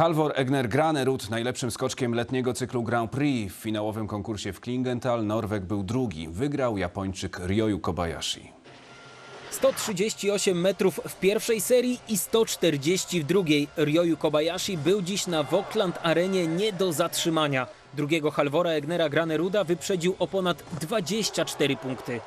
Halvor Egner Granerud najlepszym skoczkiem letniego cyklu Grand Prix. W finałowym konkursie w Klingenthal Norweg był drugi. Wygrał Japończyk Ryoyu Kobayashi. 138 metrów w pierwszej serii i 140 w drugiej. Ryoyu Kobayashi był dziś na Wokland Arenie nie do zatrzymania. Drugiego Halvora Egnera Graneruda wyprzedził o ponad 24 punkty.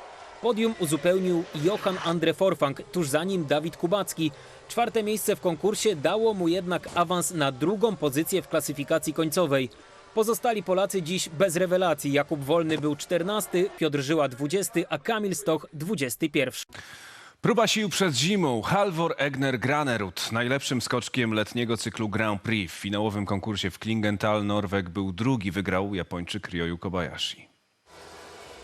Podium uzupełnił Johan Andre Forfang, tuż za nim Dawid Kubacki. Czwarte miejsce w konkursie dało mu jednak awans na drugą pozycję w klasyfikacji końcowej. Pozostali Polacy dziś bez rewelacji. Jakub Wolny był 14, Piotr Żyła 20, a Kamil Stoch 21. Próba sił przed zimą. Halvor Egner Granerud najlepszym skoczkiem letniego cyklu Grand Prix. W finałowym konkursie w Klingenthal Norweg był drugi. Wygrał Japończyk Ryoyu Kobayashi.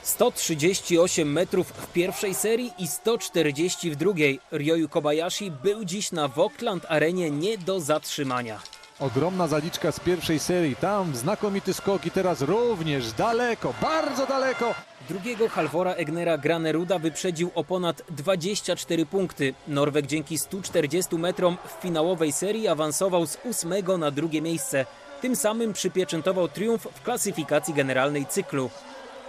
138 metrów w pierwszej serii i 140 w drugiej. Ryoyu Kobayashi był dziś na Wokland Arenie nie do zatrzymania. Ogromna zaliczka z pierwszej serii. Tam znakomity skok i teraz również daleko, bardzo daleko. Drugiego Halvora Egnera Graneruda wyprzedził o ponad 24 punkty. Norweg dzięki 140 metrom w finałowej serii awansował z ósmego na drugie miejsce. Tym samym przypieczętował triumf w klasyfikacji generalnej cyklu.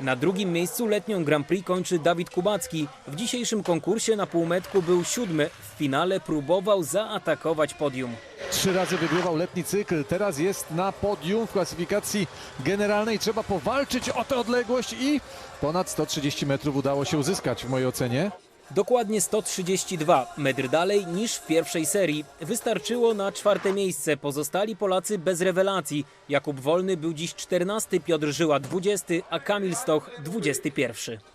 Na drugim miejscu letnią Grand Prix kończy Dawid Kubacki. W dzisiejszym konkursie na półmetku był siódmy. W finale próbował zaatakować podium. Trzy razy wygrywał letni cykl. Teraz jest na podium w klasyfikacji generalnej. Trzeba powalczyć o tę odległość i ponad 130 metrów udało się uzyskać w mojej ocenie. Dokładnie 132 metr dalej niż w pierwszej serii. Wystarczyło na czwarte miejsce. Pozostali Polacy bez rewelacji. Jakub Wolny był dziś 14, Piotr Żyła 20, a Kamil Stoch 21.